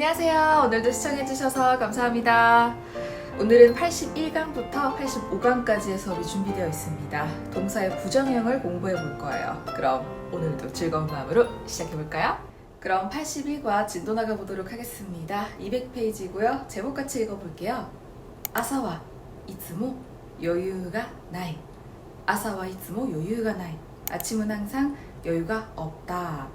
안녕하세요. 오늘도 시청해주셔서 감사합니다. 오늘은 81강부터 85강까지의 수업이 준비되어 있습니다. 동사의 부정형을 공부해 볼 거예요. 그럼 오늘도 즐거운 마음으로 시작해 볼까요? 그럼 81과 진도 나가 보도록 하겠습니다. 200페이지고요. 제목 같이 읽어 볼게요. 아사와 이츠모 여유가 나이. 아사와 이츠모 여유가 나이. 아침은 항상 여유가 없다.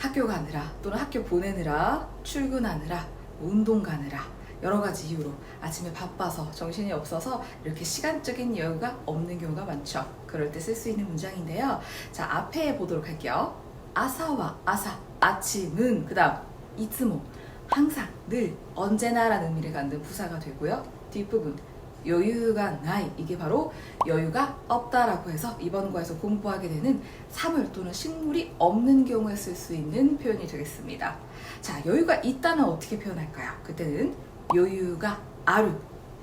학교 가느라 또는 학교 보내느라 출근하느라 운동 가느라 여러 가지 이유로 아침에 바빠서 정신이 없어서 이렇게 시간적인 여유가 없는 경우가 많죠. 그럴 때 쓸 수 있는 문장인데요. 자, 앞에 보도록 할게요. 아사와 아사, 아침은 그 다음 이츠모 항상 늘 언제나라는 의미를 갖는 부사가 되고요. 뒷부분 여유가 나이 이게 바로 여유가 없다라고 해서 이번 과에서 공부하게 되는 사물 또는 식물이 없는 경우에 쓸 수 있는 표현이 되겠습니다. 자, 여유가 있다면 어떻게 표현할까요? 그때는 여유가 아루,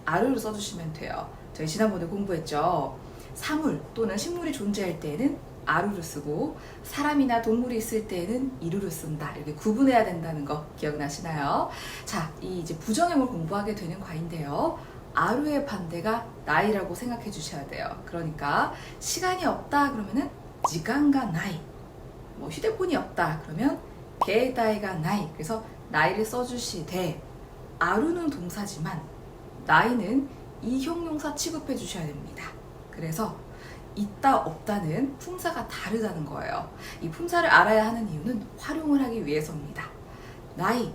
아루를 써주시면 돼요. 저희 지난번에 공부했죠. 사물 또는 식물이 존재할 때에는 아루를 쓰고 사람이나 동물이 있을 때에는 이루를 쓴다. 이렇게 구분해야 된다는 거 기억나시나요? 자, 이 이제 부정형을 공부하게 되는 과인데요. 아루의 반대가 나이라고 생각해 주셔야 돼요. 그러니까 시간이 없다 그러면은 지간가 나이. 뭐 휴대폰이 없다 그러면 게다이가 나이. 그래서 나이를 써주시되 아루는 동사지만 나이는 이형용사 취급해 주셔야 됩니다. 그래서 있다 없다는 품사가 다르다는 거예요. 이 품사를 알아야 하는 이유는 활용을 하기 위해서입니다. 나이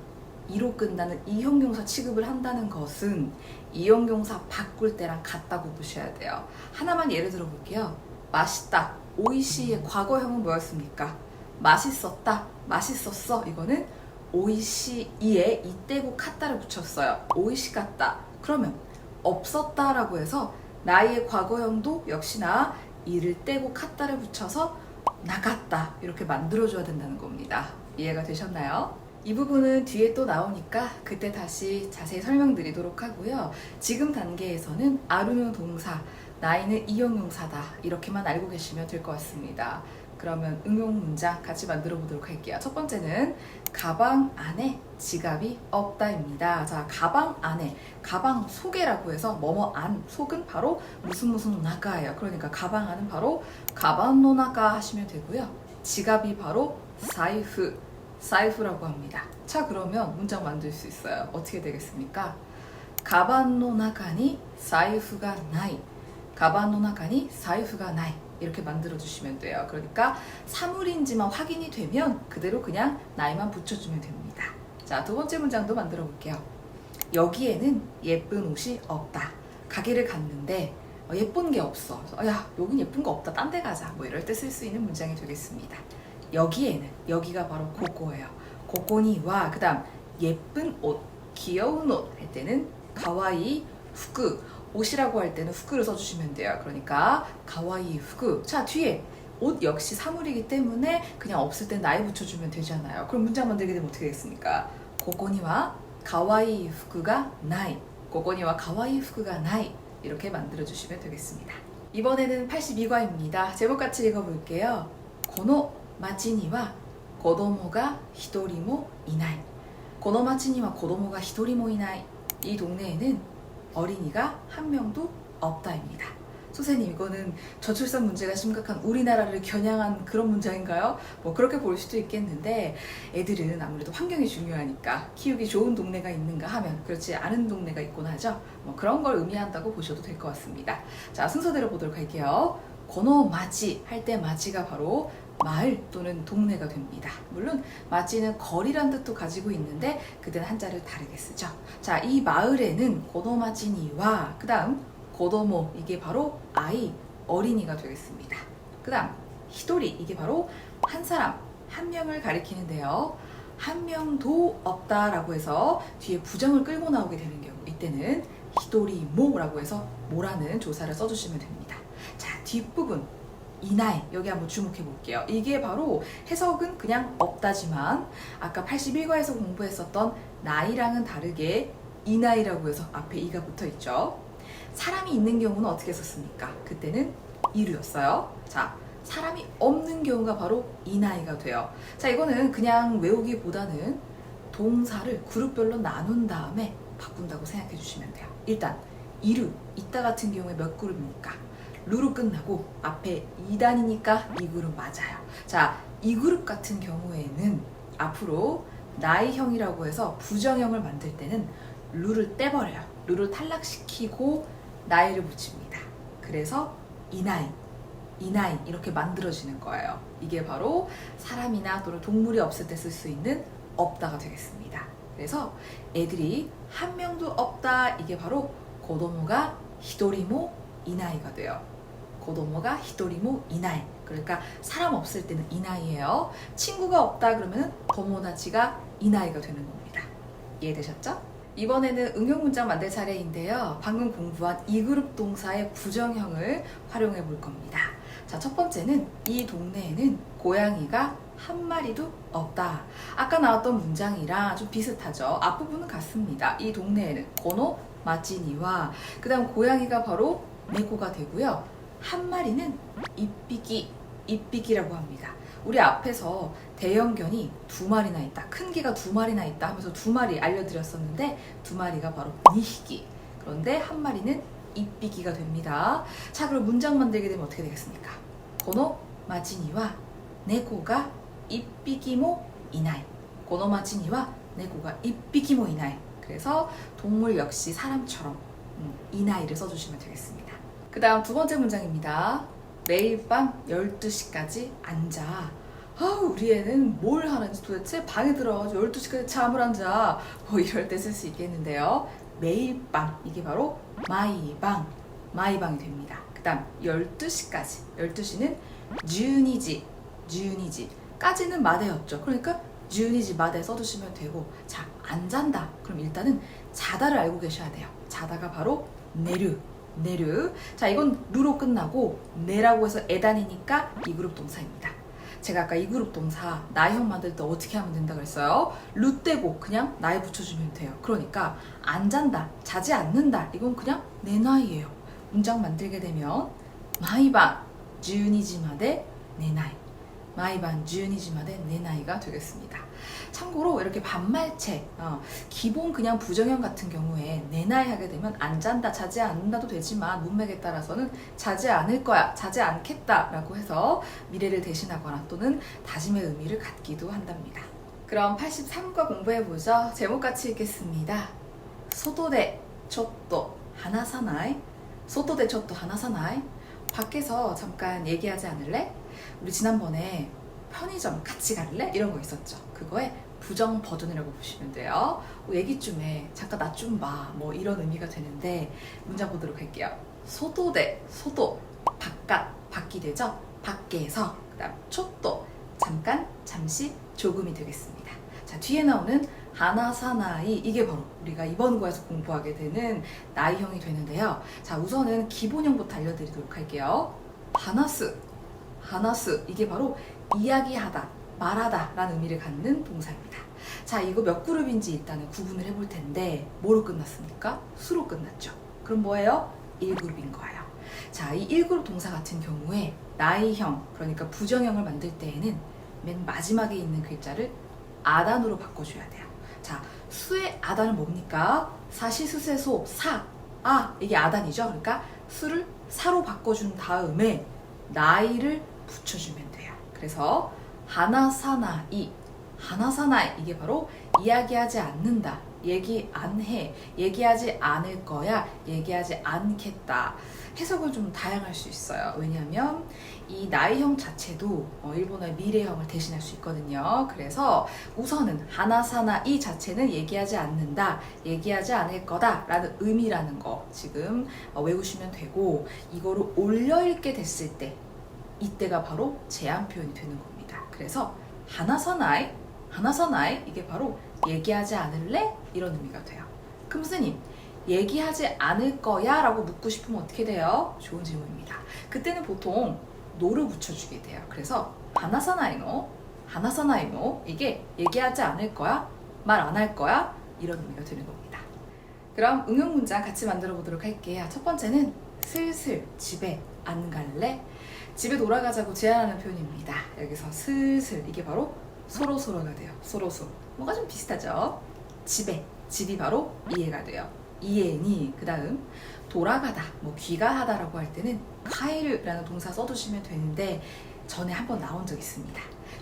이로 끝나는 이형용사 취급을 한다는 것은 이형용사 바꿀 때랑 같다고 보셔야 돼요. 하나만 예를 들어 볼게요. 맛있다. 오이시의 과거형은 뭐였습니까? 맛있었다. 맛있었어. 이거는 오이시이에 이때고 카다를 붙였어요. 오이시 같다. 그러면 없었다라고 해서 나의 과거형도 역시나 이를 떼고 카다를 붙여서 나갔다 이렇게 만들어줘야 된다는 겁니다. 이해가 되셨나요? 이 부분은 뒤에 또 나오니까 그때 다시 자세히 설명드리도록 하고요. 지금 단계에서는 아루는 동사, 나이는 이용용사다 이렇게만 알고 계시면 될 것 같습니다. 그러면 응용 문장 같이 만들어 보도록 할게요. 첫 번째는 가방 안에 지갑이 없다입니다. 자, 가방 안에 가방 속에라고 해서 뭐뭐 안 속은 바로 무슨 무슨 나가예요. 그러니까 가방 안은 바로 가방 노나가 하시면 되고요. 지갑이 바로 사이프 사이프라고 합니다. 자, 그러면 문장 만들 수 있어요. 어떻게 되겠습니까? 가방 노나가니 사이프가 나이. 가방 노나가니 사이프가 나이. 이렇게 만들어 주시면 돼요. 그러니까 사물인지만 확인이 되면 그대로 그냥 나이만 붙여주면 됩니다. 자, 두 번째 문장도 만들어 볼게요. 여기에는 예쁜 옷이 없다. 가게를 갔는데 어, 예쁜 게 없어. 어, 야, 여긴 예쁜 거 없다. 딴 데 가자. 뭐 이럴 때 쓸 수 있는 문장이 되겠습니다. 여기에는 여기가 바로 고고예요. 고고니와 그다음 예쁜 옷, 귀여운 옷 할 때는 가와이 후크 옷이라고 할 때는 후크를 써주시면 돼요. 그러니까 가와이 후크. 자 뒤에 옷 역시 사물이기 때문에 그냥 없을 땐 나이 붙여주면 되잖아요. 그럼 문장 만들게 되면 어떻게 되겠습니까? 고고니와 가와이 후크가 나이. 고고니와 가와이 후크가 나이. 이렇게 만들어 주시면 되겠습니다. 이번에는 82과입니다. 제목 같이 읽어볼게요. 고노 마치니와 고도모가 히도리모 이나이. 고노 마치니와 고도모가 히도리모 이나이. 이 동네에는 어린이가 한 명도 없다입니다. 선생님 이거는 저출산 문제가 심각한 우리나라를 겨냥한 그런 문장인가요? 뭐 그렇게 볼 수도 있겠는데 애들은 아무래도 환경이 중요하니까 키우기 좋은 동네가 있는가 하면 그렇지 않은 동네가 있곤 하죠. 뭐 그런 걸 의미한다고 보셔도 될 것 같습니다. 자 순서대로 보도록 할게요. 고노 마치 할 때 마치가 바로 마을 또는 동네가 됩니다. 물론 마치는 거리란 뜻도 가지고 있는데 그때는 한자를 다르게 쓰죠. 자, 이 마을에는 고도마치니와 그 다음 고도모 이게 바로 아이 어린이가 되겠습니다. 그 다음 히도리 이게 바로 한 사람 한 명을 가리키는데요. 한 명도 없다라고 해서 뒤에 부정을 끌고 나오게 되는 경우 이때는 히도리모라고 해서 모라는 조사를 써주시면 됩니다. 자 뒷부분 이나이 여기 한번 주목해 볼게요. 이게 바로 해석은 그냥 없다지만 아까 81과에서 공부했었던 나이랑은 다르게 이나이라고 해서 앞에 이가 붙어 있죠. 사람이 있는 경우는 어떻게 썼습니까? 그때는 이루였어요. 자, 사람이 없는 경우가 바로 이나이가 돼요. 자, 이거는 그냥 외우기보다는 동사를 그룹별로 나눈 다음에 바꾼다고 생각해 주시면 돼요. 일단 이루 이따 같은 경우에 몇 그룹입니까? 루로 끝나고 앞에 2단이니까 이 그룹 맞아요. 자, 이 그룹 같은 경우에는 앞으로 나이형이라고 해서 부정형을 만들 때는 루를 떼버려요. 루를 탈락시키고 나이를 붙입니다. 그래서 이 나이, 이 나이 이렇게 만들어지는 거예요. 이게 바로 사람이나 또는 동물이 없을 때 쓸 수 있는 없다가 되겠습니다. 그래서 애들이 한 명도 없다 이게 바로 고도모가 히도리모 이나이가 돼요. 고도모가 히도리모 이나이. 그러니까 사람 없을 때는 이 나이예요. 친구가 없다 그러면 도모다치가 이 나이가 되는 겁니다. 이해되셨죠? 이번에는 응용 문장 만들 차례인데요. 방금 공부한 이 그룹 동사의 부정형을 활용해 볼 겁니다. 자, 첫 번째는 이 동네에는 고양이가 한 마리도 없다. 아까 나왔던 문장이랑 좀 비슷하죠. 앞부분은 같습니다. 이 동네에는 고노 마지니와 그다음 고양이가 바로 네고가 되고요. 한 마리는 이삐기 이삐기라고 합니다. 우리 앞에서 대형견이 두 마리나 있다. 큰 개가 두 마리나 있다 하면서 두 마리 알려드렸었는데 두 마리가 바로 니히기. 그런데 한 마리는 이삐기가 됩니다. 자, 그럼 문장 만들게 되면 어떻게 되겠습니까? 고노 마지니와 네고가 이삐기모 이나이. 고노 마지니와 네고가 이삐기모 이나이. 그래서 동물 역시 사람처럼 음, 이나이를 써주시면 되겠습니다. 그 다음 두 번째 문장입니다. 매일 밤 12시까지 앉아. 아, 우리 애는 뭘 하는지 도대체 방에 들어가서 12시까지 잠을 안 자. 뭐 이럴 때 쓸 수 있겠는데요. 매일 밤. 이게 바로 마이 방. 마이 방이 됩니다. 그 다음 12시까지. 12시는 12지. 12지. 까지는 마대였죠. 그러니까 12지 마대 써주시면 되고. 자, 안 잔다. 그럼 일단은 자다를 알고 계셔야 돼요. 자다가 바로 내류. 내류. 자, 이건 루로 끝나고 내라고 해서 에단이니까 이 그룹 동사입니다. 제가 아까 이 그룹 동사 나이형 만들 때 어떻게 하면 된다 그랬어요? 루 떼고 그냥 나이 붙여주면 돼요. 그러니까 안 잔다, 자지 않는다. 이건 그냥 내 나이예요. 문장 만들게 되면 마이반 12지마대 내 나이. 마이반 12지마대 내 나이가 되겠습니다. 참고로 이렇게 반말체, 어, 기본 그냥 부정형 같은 경우에 내 나이 하게 되면 안 잔다, 자지 않는다도 되지만 문맥에 따라서는 자지 않을 거야, 자지 않겠다라고 해서 미래를 대신하거나 또는 다짐의 의미를 갖기도 한답니다. 그럼 83과 공부해보죠. 제목 같이 읽겠습니다. 소도대 촛도 하나 사나이 소도대 촛도 하나 사나이 밖에서 잠깐 얘기하지 않을래? 우리 지난번에 편의점 같이 갈래? 이런 거 있었죠. 그거에 부정 버전이라고 보시면 돼요. 어, 얘기 중에 잠깐 나 좀 봐. 뭐 이런 의미가 되는데 문장 보도록 할게요. 소도대, 소도, 바깥, 밖이 되죠? 밖에서. 그 다음 촛도, 잠깐, 잠시, 조금이 되겠습니다. 자, 뒤에 나오는 하나사나이 이게 바로 우리가 이번 거에서 공부하게 되는 나이형이 되는데요. 자, 우선은 기본형부터 알려드리도록 할게요. 하나스, 하나스 이게 바로 이야기하다, 말하다 라는 의미를 갖는 동사입니다. 자, 이거 몇 그룹인지 일단은 구분을 해볼 텐데 뭐로 끝났습니까? 수로 끝났죠. 그럼 뭐예요? 1그룹인 거예요. 자, 이 1그룹 동사 같은 경우에 나이형, 그러니까 부정형을 만들 때에는 맨 마지막에 있는 글자를 아단으로 바꿔줘야 돼요. 자, 수의 아단은 뭡니까? 사시수세소 사. 아, 이게 아단이죠. 그러니까 수를 사로 바꿔준 다음에 나이를 붙여주면 돼요. 그래서 하나사나이, 하나사나이 이게 바로 이야기하지 않는다. 얘기 안 해. 얘기하지 않을 거야. 얘기하지 않겠다. 해석은 좀 다양할 수 있어요. 왜냐하면 이 나이형 자체도 어, 일본어의 미래형을 대신할 수 있거든요. 그래서 우선은 하나사나 이 자체는 얘기하지 않는다, 얘기하지 않을 거다라는 의미라는 거 지금 어, 외우시면 되고 이거를 올려 읽게 됐을 때 이때가 바로 제한 표현이 되는 겁니다. 그래서 하나사나이, 하나사나이 이게 바로 얘기하지 않을래 이런 의미가 돼요. 그럼 선생님 얘기하지 않을 거야 라고 묻고 싶으면 어떻게 돼요? 좋은 질문입니다. 그때는 보통 노를 붙여주게 돼요. 그래서 하나사나이노, 하나사나이노 이게 얘기하지 않을 거야, 말 안 할 거야 이런 의미가 되는 겁니다. 그럼 응용 문장 같이 만들어 보도록 할게요. 첫 번째는 슬슬 집에 안 갈래? 집에 돌아가자고 제안하는 표현입니다. 여기서 슬슬 이게 바로 소로소로가 돼요. 소로소. 뭐가 좀 비슷하죠? 집에 집이 바로 이해가 돼요. 이해니 그 다음 돌아가다 뭐 귀가하다라고 할 때는 카이르라는 동사 써주시면 되는데 전에 한번 나온 적 있습니다.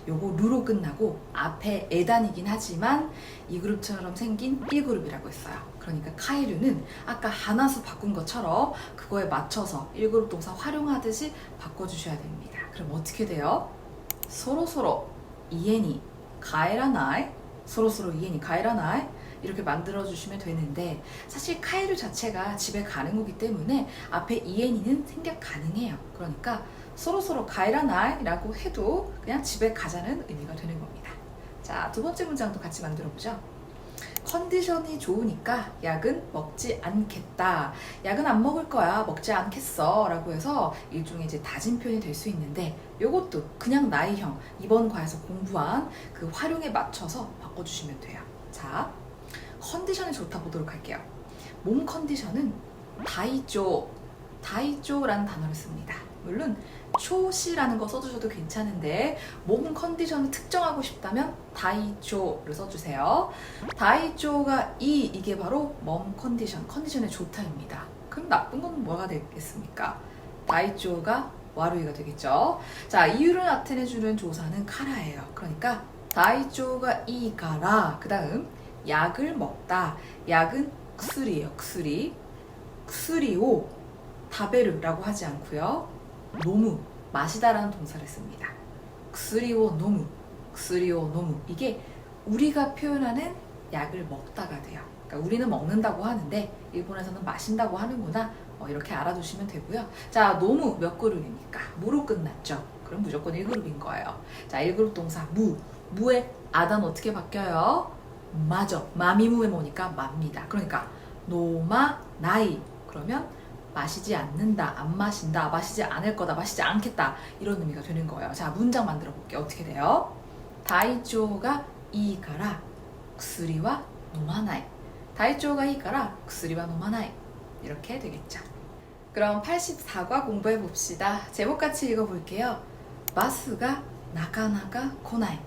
요거 루로 끝나고 앞에 에단이긴 하지만 이 그룹처럼 생긴 1그룹이라고 했어요. 그러니까 카이르는 아까 하나수 바꾼 것처럼 그거에 맞춰서 1그룹 동사 활용하듯이 바꿔주셔야 됩니다. 그럼 어떻게 돼요? 서로서로 이해니 가에라나이 서로서로 이해니 가에라나이 이렇게 만들어 주시면 되는데 사실 카이르 자체가 집에 가는 거기 때문에 앞에 이해니는 생략 가능해요. 그러니까 서로서로 가이라나이라고 해도 그냥 집에 가자는 의미가 되는 겁니다. 자, 두 번째 문장도 같이 만들어 보죠. 컨디션이 좋으니까 약은 먹지 않겠다. 약은 안 먹을 거야. 먹지 않겠어. 라고 해서 일종의 이제 다진 표현이 될 수 있는데 이것도 그냥 나이형 이번 과에서 공부한 그 활용에 맞춰서 바꿔주시면 돼요. 자, 컨디션이 좋다 보도록 할게요. 몸 컨디션은 다이쪼, 다이쪼라는 단어를 씁니다. 물론 초시라는 거 써주셔도 괜찮은데 몸 컨디션을 특정하고 싶다면 다이쪼를 써주세요. 다이쪼가 이 이게 바로 몸 컨디션, 컨디션에 좋다입니다. 그럼 나쁜 건 뭐가 되겠습니까? 다이쪼가 와루이가 되겠죠. 자, 이유를 나타내주는 조사는 카라예요. 그러니까 다이조가 이가라. 그 다음 약을 먹다. 약은 쿠술이에요. 쿠술이. 쿠술이오 다베르라고 하지 않고요. 노무 마시다라는 동사를 씁니다. 쿠술이오 노무 쿠술이오 노무 이게 우리가 표현하는 약을 먹다가 돼요. 그러니까 우리는 먹는다고 하는데 일본에서는 마신다고 하는구나 어, 이렇게 알아두시면 되고요. 자 노무 몇 그룹입니까? 무로 끝났죠. 그럼 무조건 1그룹인 거예요. 자 1그룹 동사 무 무에 아단 어떻게 바뀌어요? 마죠. 마미무에 모니까 맙니다. 그러니까 노마 나이 그러면 마시지 않는다, 안 마신다, 마시지 않을 거다, 마시지 않겠다 이런 의미가 되는 거예요. 자 문장 만들어 볼게요. 어떻게 돼요? 다이조가 이가라 구스리와 노마나이 다이조가 이가라 구스리와 노마나이 이렇게 되겠죠. 그럼 84과 공부해 봅시다. 제목같이 읽어볼게요. 마스가 나가나가 코나이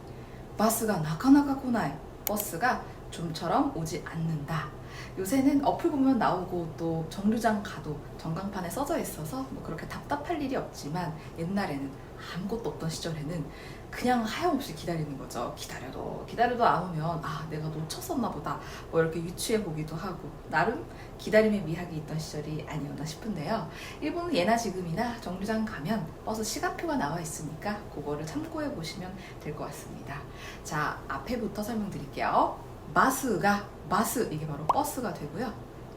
바스가 나카나카 코나이. 버스가 좀처럼 오지 않는다. 요새는 어플 보면 나오고 또 정류장 가도 전광판에 써져 있어서 뭐 그렇게 답답할 일이 없지만 옛날에는 아무것도 없던 시절에는 그냥 하염없이 기다리는 거죠. 기다려도 기다려도 안 오면 아 내가 놓쳤었나 보다 뭐 이렇게 유추해 보기도 하고 나름 기다림의 미학이 있던 시절이 아니었나 싶은데요. 일본은 예나 지금이나 정류장 가면 버스 시간표가 나와 있으니까 그거를 참고해 보시면 될 것 같습니다. 자 앞에부터 설명드릴게요. 마스가 마스 이게 바로 버스가 되고요.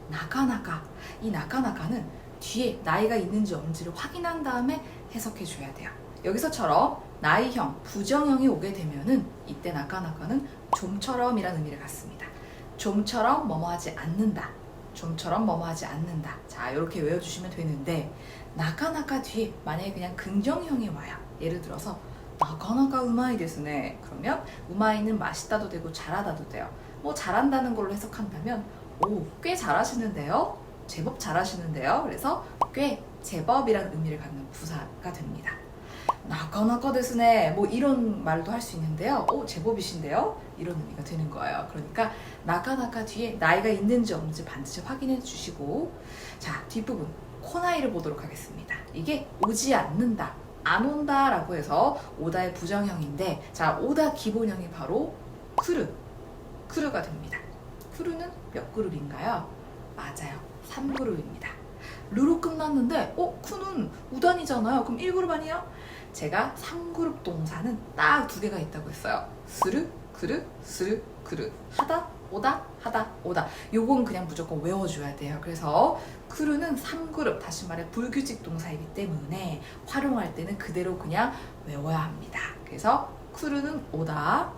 나카나카 이 나카나카는 뒤에 나이가 있는지 없는지를 확인한 다음에 해석해 줘야 돼요. 여기서처럼 나이형 부정형이 오게 되면은 이때 나카나카는 좀처럼이라는 의미를 갖습니다. 좀처럼 뭐뭐하지 않는다. 좀처럼 뭐뭐하지 않는다. 자 이렇게 외워주시면 되는데 나카나카 뒤에 만약에 그냥 긍정형이 와요. 예를 들어서 나카나카 우마이 데스네. 그러면 우마이는 맛있다도 되고 잘하다도 돼요. 뭐 잘한다는 걸로 해석한다면 오, 꽤 잘하시는데요. 제법 잘하시는데요. 그래서 꽤 제법이라는 의미를 갖는 부사가 됩니다. 나카나카 데스네. 뭐 이런 말도 할 수 있는데요. 오, 제법이신데요. 이런 의미가 되는 거예요. 그러니까 나카나카 뒤에 나이가 있는지 없는지 반드시 확인해 주시고 자, 뒷부분 코나이를 보도록 하겠습니다. 이게 오지 않는다. 안 온다 라고 해서 오다의 부정형인데 자, 오다 기본형이 바로 크르 크루가 됩니다. 크루는 몇 그룹인가요? 맞아요. 3그룹입니다. 루로 끝났는데 어? 크는 우단이잖아요. 그럼 1그룹 아니에요? 제가 3그룹 동사는 딱 두 개가 있다고 했어요. 스르, 크르, 스르, 크르. 하다, 오다, 하다, 오다. 요건 그냥 무조건 외워줘야 돼요. 그래서 크루는 3그룹, 다시 말해 불규칙 동사이기 때문에 활용할 때는 그대로 그냥 외워야 합니다. 그래서 크루는 오다,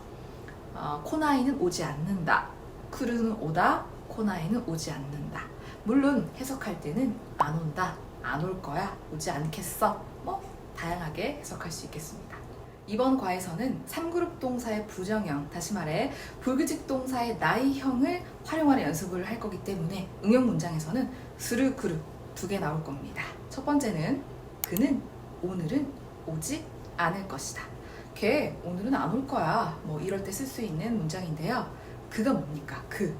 어, 코나이는 오지 않는다. 크루는 오다, 코나이는 오지 않는다. 물론 해석할 때는 안 온다, 안 올 거야, 오지 않겠어. 뭐 다양하게 해석할 수 있겠습니다. 이번 과에서는 3그룹 동사의 부정형, 다시 말해 불규칙 동사의 나이형을 활용하는 연습을 할 거기 때문에 응용 문장에서는 스르 그룹 두 개 나올 겁니다. 첫 번째는 그는 오늘은 오지 않을 것이다. 걔 오늘은 안 올 거야. 뭐 이럴 때 쓸 수 있는 문장인데요. 그가 뭡니까? 그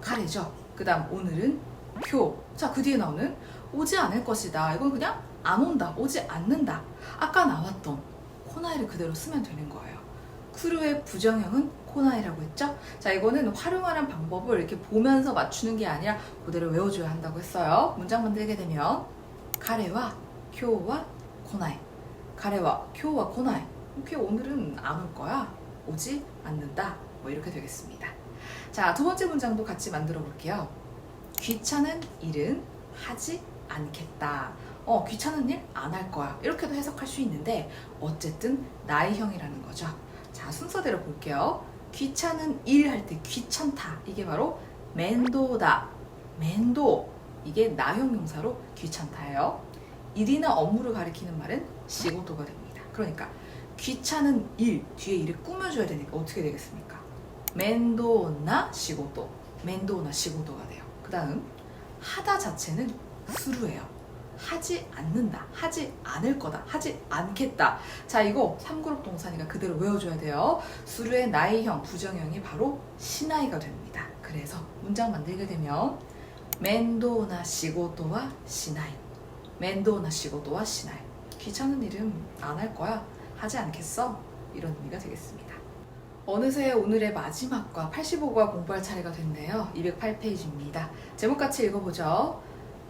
카레죠. 그다음 오늘은 표. 자, 그 뒤에 나오는 오지 않을 것이다. 이건 그냥 안 온다. 오지 않는다. 아까 나왔던 코나이를 그대로 쓰면 되는 거예요. 쿠르의 부정형은 코나이라고 했죠? 자, 이거는 활용하는 방법을 이렇게 보면서 맞추는 게 아니라 그대로 외워줘야 한다고 했어요. 문장 만들게 되면 카레와 쿄와 코나이. 카레와 쿄와 코나이. 쿄 오늘은 안 올 거야. 오지 않는다. 뭐 이렇게 되겠습니다. 자, 두 번째 문장도 같이 만들어 볼게요. 귀찮은 일은 하지 않겠다. 어, 귀찮은 일 안 할 거야. 이렇게도 해석할 수 있는데 어쨌든 나이형이라는 거죠. 자, 순서대로 볼게요. 귀찮은 일 할 때 귀찮다. 이게 바로 멘도다. 멘도. 이게 나형 용사로 귀찮다예요. 일이나 업무를 가리키는 말은 시고도가 됩니다. 그러니까 귀찮은 일 뒤에 일을 꾸며줘야 되니까 어떻게 되겠습니까? 멘도나 시고도. 멘도나 시고도가 돼요. 그 다음 하다 자체는 수루예요. 하지 않는다. 하지 않을 거다. 하지 않겠다. 자, 이거 3그룹 동사니까 그대로 외워줘야 돼요. 수루의 나이형, 부정형이 바로 시나이가 됩니다. 그래서 문장 만들게 되면 멘도나 시고도와 시나이. 멘도나 시고도와 시나이. 귀찮은 일은 안할 거야. 하지 않겠어? 이런 의미가 되겠습니다. 어느새 오늘의 마지막과 85과 공부할 차례가 됐네요. 208페이지입니다. 제목같이 읽어보죠.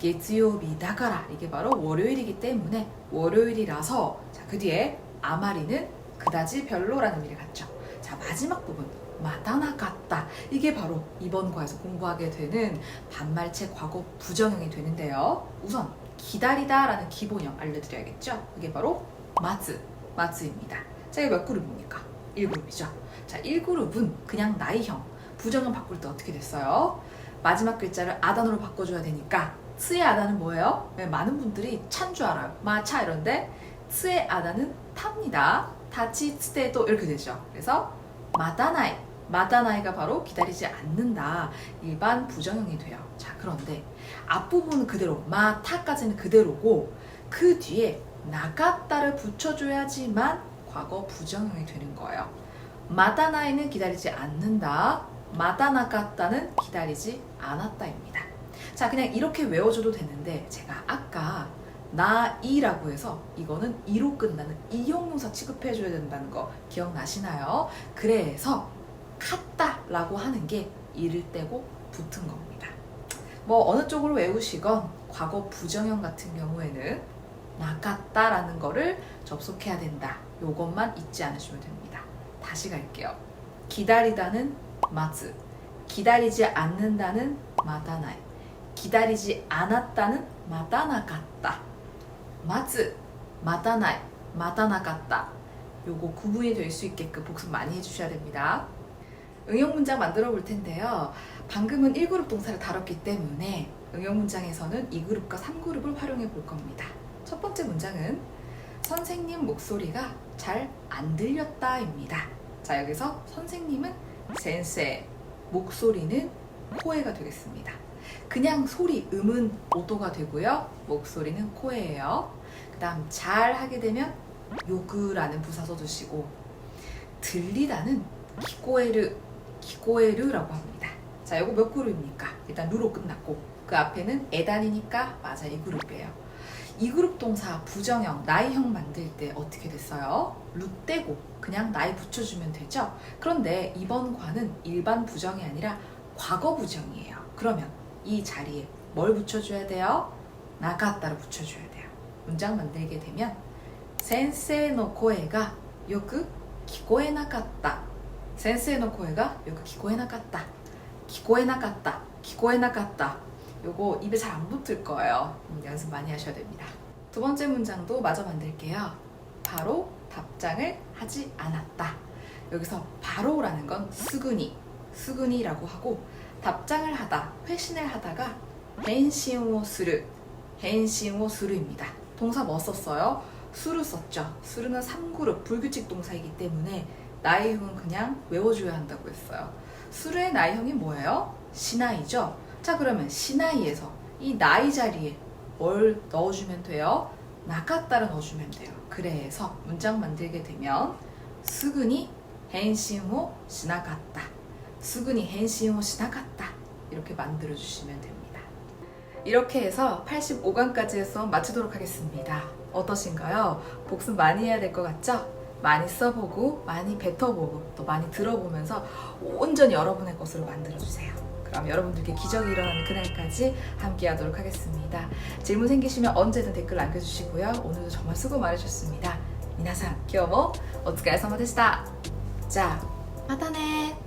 月曜日だから 이게 바로 월요일이기 때문에 월요일이라서 자, 그 뒤에 아마리는 그다지 별로라는 의미를 갖죠. 자 마지막 부분 마다나갔다 이게 바로 이번 과에서 공부하게 되는 반말체 과거 부정형이 되는데요. 우선 기다리다라는 기본형 알려드려야겠죠. 그게 바로 마츠 마츠입니다. 자 이거 몇 그룹입니까? 1그룹이죠. 자 1그룹은 그냥 나이형 부정형 바꿀 때 어떻게 됐어요? 마지막 글자를 아단으로 바꿔줘야 되니까 스의 아다는 뭐예요? 네, 많은 분들이 찬 줄 알아요. 마차 이런데 스의 아다는 탑니다. 다치 스테도 이렇게 되죠. 그래서 마다나이 마다나이가 바로 기다리지 않는다. 일반 부정형이 돼요. 자 그런데 앞부분은 그대로 마타까지는 그대로고 그 뒤에 나갔다를 붙여줘야지만 과거 부정형이 되는 거예요. 마다나이는 기다리지 않는다. 마다나갔다는 기다리지 않았다입니다. 자, 그냥 이렇게 외워줘도 되는데 제가 아까 나이라고 해서 이거는 이로 끝나는 이형용사 취급해줘야 된다는 거 기억나시나요? 그래서 갔다라고 하는 게 이를 떼고 붙은 겁니다. 뭐 어느 쪽으로 외우시건 과거 부정형 같은 경우에는 나갔다라는 거를 접속해야 된다. 요것만 잊지 않으시면 됩니다. 다시 갈게요. 기다리다는 마즈, 기다리지 않는다는 마다나이, 기다리지 않았다는 마다나갔다. 마즈, 마다나이, 마다나갔다. 요거 구분이 될 수 있게끔 복습 많이 해주셔야 됩니다. 응용 문장 만들어 볼 텐데요. 방금은 1그룹 동사를 다뤘기 때문에 응용 문장에서는 2그룹과 3그룹을 활용해 볼 겁니다. 첫 번째 문장은 선생님 목소리가 잘 안 들렸다입니다. 자, 여기서 선생님은 센세, 목소리는 코에가 되겠습니다. 그냥 소리, 음은 오도가 되고요. 목소리는 코에예요. 그 다음 잘 하게 되면 요그라는 부사 써주시고 들리다는 기꼬에르, 기꼬에르라고 합니다. 자, 요거 몇 그룹입니까? 일단 루로 끝났고 그 앞에는 에단이니까 맞아 이 그룹이에요. 이 그룹 동사 부정형, 나이형 만들 때 어떻게 됐어요? 루 떼고 그냥 나이 붙여주면 되죠? 그런데 이번 과는 일반 부정이 아니라 과거 부정이에요. 그러면 이 자리에 뭘 붙여줘야 돼요? 나갔다를 붙여줘야 돼요. 문장 만들게 되면 센세의 코에가 요크 기고에 나갔다. 센세의 코에가 요크 기고에 나갔다. 기고에 나갔다. 기고에 나갔다. 요거 입에 잘 안 붙을 거예요. 음, 연습 많이 하셔야 됩니다. 두 번째 문장도 마저 만들게요. 바로 답장을 하지 않았다. 여기서 바로라는 건 수근이, 수근이라고 하고 답장을 하다, 회신을 하다가 헨시오 수르, 헨시오 수르입니다. 동사 뭐 썼어요? 수르 썼죠. 수르는 3그룹 불규칙 동사이기 때문에 나이형은 그냥 외워줘야 한다고 했어요. 수르의 나이형이 뭐예요? 시나이죠. 자 그러면 시나이에서 이 나이 자리에 뭘 넣어주면 돼요? 나갔다를 넣어주면 돼요. 그래서 문장 만들게 되면 수근이 헨시오 지나갔다. 수근이 헨신을 시나갔다 이렇게 만들어 주시면 됩니다. 이렇게 해서 85강까지 해서 마치도록 하겠습니다. 어떠신가요? 복습 많이 해야 될 것 같죠? 많이 써보고 많이 뱉어보고 또 많이 들어보면서 온전히 여러분의 것으로 만들어주세요. 그럼 여러분들께 기적이 일어나는 그날까지 함께하도록 하겠습니다. 질문 생기시면 언제든 댓글 남겨주시고요. 오늘도 정말 수고 많으셨습니다. 미나상, 기어모, 어떻게 해서 마데시다. 자, 마다네.